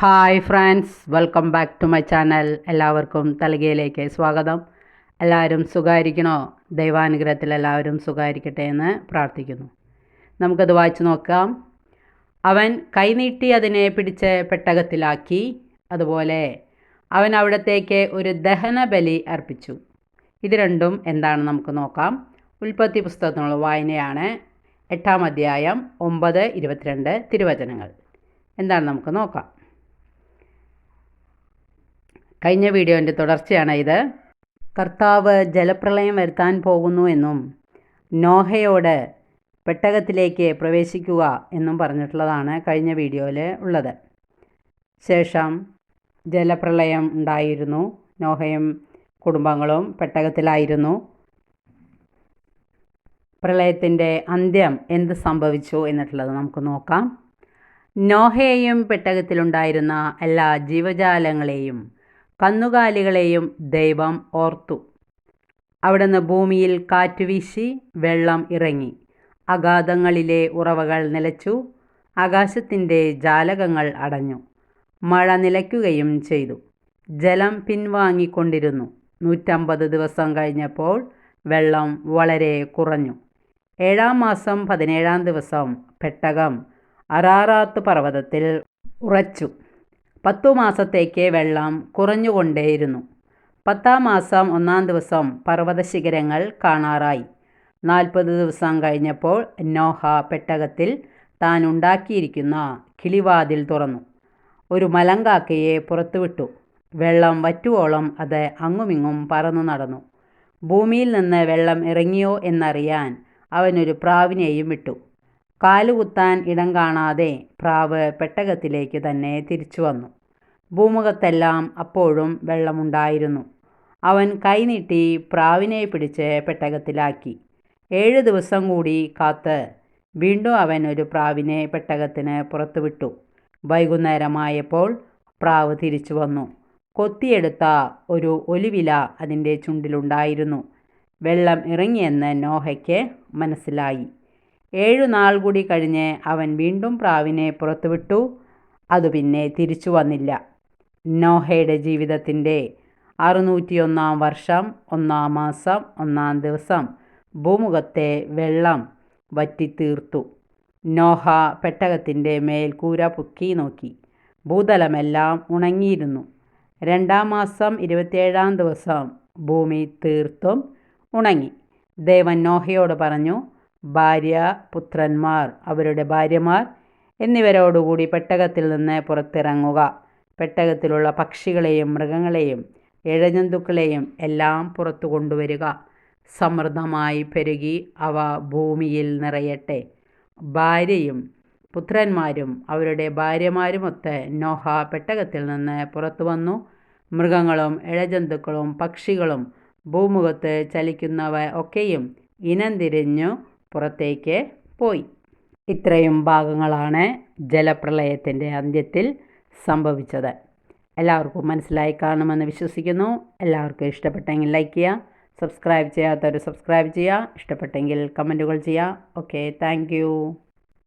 Hi friends welcome back to my channel എല്ലാവർക്കും തലകയിലേക്ക് സ്വാഗതം. എല്ലാവരും സുഖമായിരിക്കണോ ദൈവാനുഗ്രഹത്തിൽ എല്ലാവരും സുഖമായിരിക്കട്ടെ എന്ന് പ്രാർത്ഥിക്കുന്നു. നമുക്കത് വായിച്ചു നോക്കാം. അവൻ കൈനീട്ടി അതിനെ പിടിച്ച് പെട്ടകത്തിലാക്കി. അതുപോലെ അവൻ അവിടത്തേക്ക് ഒരു ദഹന ബലി അർപ്പിച്ചു. ഇത് രണ്ടും എന്താണ് നമുക്ക് നോക്കാം. ഉൽപ്പത്തി പുസ്തകത്തിനുള്ള വായനയാണ് എട്ടാം അധ്യായം ഒമ്പത് ഇരുപത്തിരണ്ട് തിരുവചനങ്ങൾ. എന്താണ് നമുക്ക് നോക്കാം. കഴിഞ്ഞ വീഡിയോന്റെ തുടർച്ചയാണ് ഇത്. കർത്താവ് ജലപ്രളയം വരുത്താൻ പോകുന്നു എന്നും നോഹയോട് പെട്ടകത്തിലേക്ക് പ്രവേശിക്കുക എന്നും പറഞ്ഞിട്ടുള്ളതാണ് കഴിഞ്ഞ വീഡിയോയിൽ ഉള്ളത്. ശേഷം ജലപ്രളയം ഉണ്ടായിരുന്നു. നോഹയും കുടുംബങ്ങളും പെട്ടകത്തിലായിരുന്നു. പ്രളയത്തിന്റെ അന്ത്യം എന്ത് സംഭവിച്ചു എന്നിട്ടുള്ളത് നമുക്ക് നോക്കാം. നോഹയെയും പെട്ടകത്തിലുണ്ടായിരുന്ന എല്ലാ ജീവജാലങ്ങളെയും കന്നുകാലികളെയും ദൈവം ഓർത്തു. അവിടുന്ന് ഭൂമിയിൽ കാറ്റുവീശി വെള്ളം ഇറങ്ങി. അഗാധങ്ങളിലെ ഉറവകൾ നിലച്ചു. ആകാശത്തിന്റെ ജാലകങ്ങൾ അടഞ്ഞു. മഴ നിലയ്ക്കുകയും ചെയ്തു. ജലം പിൻവാങ്ങിക്കൊണ്ടിരുന്നു. നൂറ്റമ്പത് ദിവസം കഴിഞ്ഞപ്പോൾ വെള്ളം വളരെ കുറഞ്ഞു. ഏഴാം മാസം പതിനേഴാം ദിവസം പെട്ടകം അറാറാത്ത് പർവതത്തിൽ ഉറച്ചു. പത്തു മാസത്തേക്ക് വെള്ളം കുറഞ്ഞുകൊണ്ടേയിരുന്നു. പത്താം മാസം ഒന്നാം ദിവസം പർവത ശിഖരങ്ങൾ കാണാറായി. നാൽപ്പത് ദിവസം കഴിഞ്ഞപ്പോൾ നോഹ പെട്ടകത്തിൽ താൻ ഉണ്ടാക്കിയിരിക്കുന്ന കിളിവാതിൽ തുറന്നു. ഒരു മലങ്കാക്കയെ പുറത്തുവിട്ടു. വെള്ളം വറ്റുവോളം അത് അങ്ങുമിങ്ങും പറന്നു നടന്നു. ഭൂമിയിൽ നിന്ന് വെള്ളം ഇറങ്ങിയോ എന്നറിയാൻ അവനൊരു പ്രാവിനെയും വിട്ടു. കാലുകുത്താൻ ഇടം കാണാതെ പ്രാവ് പെട്ടകത്തിലേക്ക് തന്നെ തിരിച്ചു വന്നു. ഭൂമുഖത്തെല്ലാം അപ്പോഴും വെള്ളമുണ്ടായിരുന്നു. അവൻ കൈനീട്ടി പ്രാവിനെ പിടിച്ച് പെട്ടകത്തിലാക്കി. ഏഴ് ദിവസം കൂടി കാത്ത് വീണ്ടും അവൻ ഒരു പ്രാവിനെ പെട്ടകത്തിന് പുറത്തുവിട്ടു. വൈകുന്നേരമായപ്പോൾ പ്രാവ് തിരിച്ചു വന്നു. കൊത്തിയെടുത്ത ഒരു ഒലിവില അതിന്റെ ചുണ്ടിലുണ്ടായിരുന്നു. വെള്ളം ഇറങ്ങിയെന്ന് നോഹയ്ക്ക് മനസ്സിലായി. ഏഴു നാൾ കൂടി കഴിഞ്ഞ് അവൻ വീണ്ടും പ്രാവിനെ പുറത്തുവിട്ടു. അത് പിന്നെ തിരിച്ചു വന്നില്ല. നോഹയുടെ ജീവിതത്തിന്റെ അറുന്നൂറ്റിയൊന്നാം വർഷം ഒന്നാം മാസം ഒന്നാം ദിവസം ഭൂമുഖത്തെ വെള്ളം വറ്റിത്തീർത്തു. നോഹ പെട്ടകത്തിന്റെ മേൽക്കൂര പൊക്കി നോക്കി. ഭൂതലമെല്ലാം ഉണങ്ങിയിരുന്നു. രണ്ടാം മാസം ഇരുപത്തിയേഴാം ദിവസം ഭൂമി തീർത്തും ഉണങ്ങി. ദേവൻ നോഹയോട് പറഞ്ഞു ഭാര്യ പുത്രന്മാർ അവരുടെ ഭാര്യമാർ എന്നിവരോടുകൂടി പെട്ടകത്തിൽ നിന്ന് പുറത്തിറങ്ങുക. പെട്ടകത്തിലുള്ള പക്ഷികളെയും മൃഗങ്ങളെയും ഇഴജന്തുക്കളെയും എല്ലാം പുറത്തു കൊണ്ടുവരിക. സമൃദ്ധമായി പെരുകി അവ ഭൂമിയിൽ നിറയട്ടെ. ഭാര്യയും പുത്രന്മാരും അവരുടെ ഭാര്യമാരുമൊത്ത് നോഹ പെട്ടകത്തിൽ നിന്ന് പുറത്തു വന്നു. മൃഗങ്ങളും ഇഴജന്തുക്കളും പക്ഷികളും ഭൂമുഖത്ത് ചലിക്കുന്നവ ഒക്കെയും ഇനം തിരിഞ്ഞു പുറത്തേക്ക് പോയി. ഇത്രയും ഭാഗങ്ങളാണ് ജലപ്രളയത്തിന്റെ അന്ത്യത്തിൽ സംഭവിച്ചത്. എല്ലാവർക്കും മനസ്സിലായി കാണുമെന്ന് വിശ്വസിക്കുന്നു. എല്ലാവർക്കും ഇഷ്ടപ്പെട്ടെങ്കിൽ ലൈക്ക് ചെയ്യുക സബ്സ്ക്രൈബ് ചെയ്യാത്തവർ സബ്സ്ക്രൈബ് ചെയ്യുക ഇഷ്ടപ്പെട്ടെങ്കിൽ കമന്റുകൾ ചെയ്യുക. Okay thank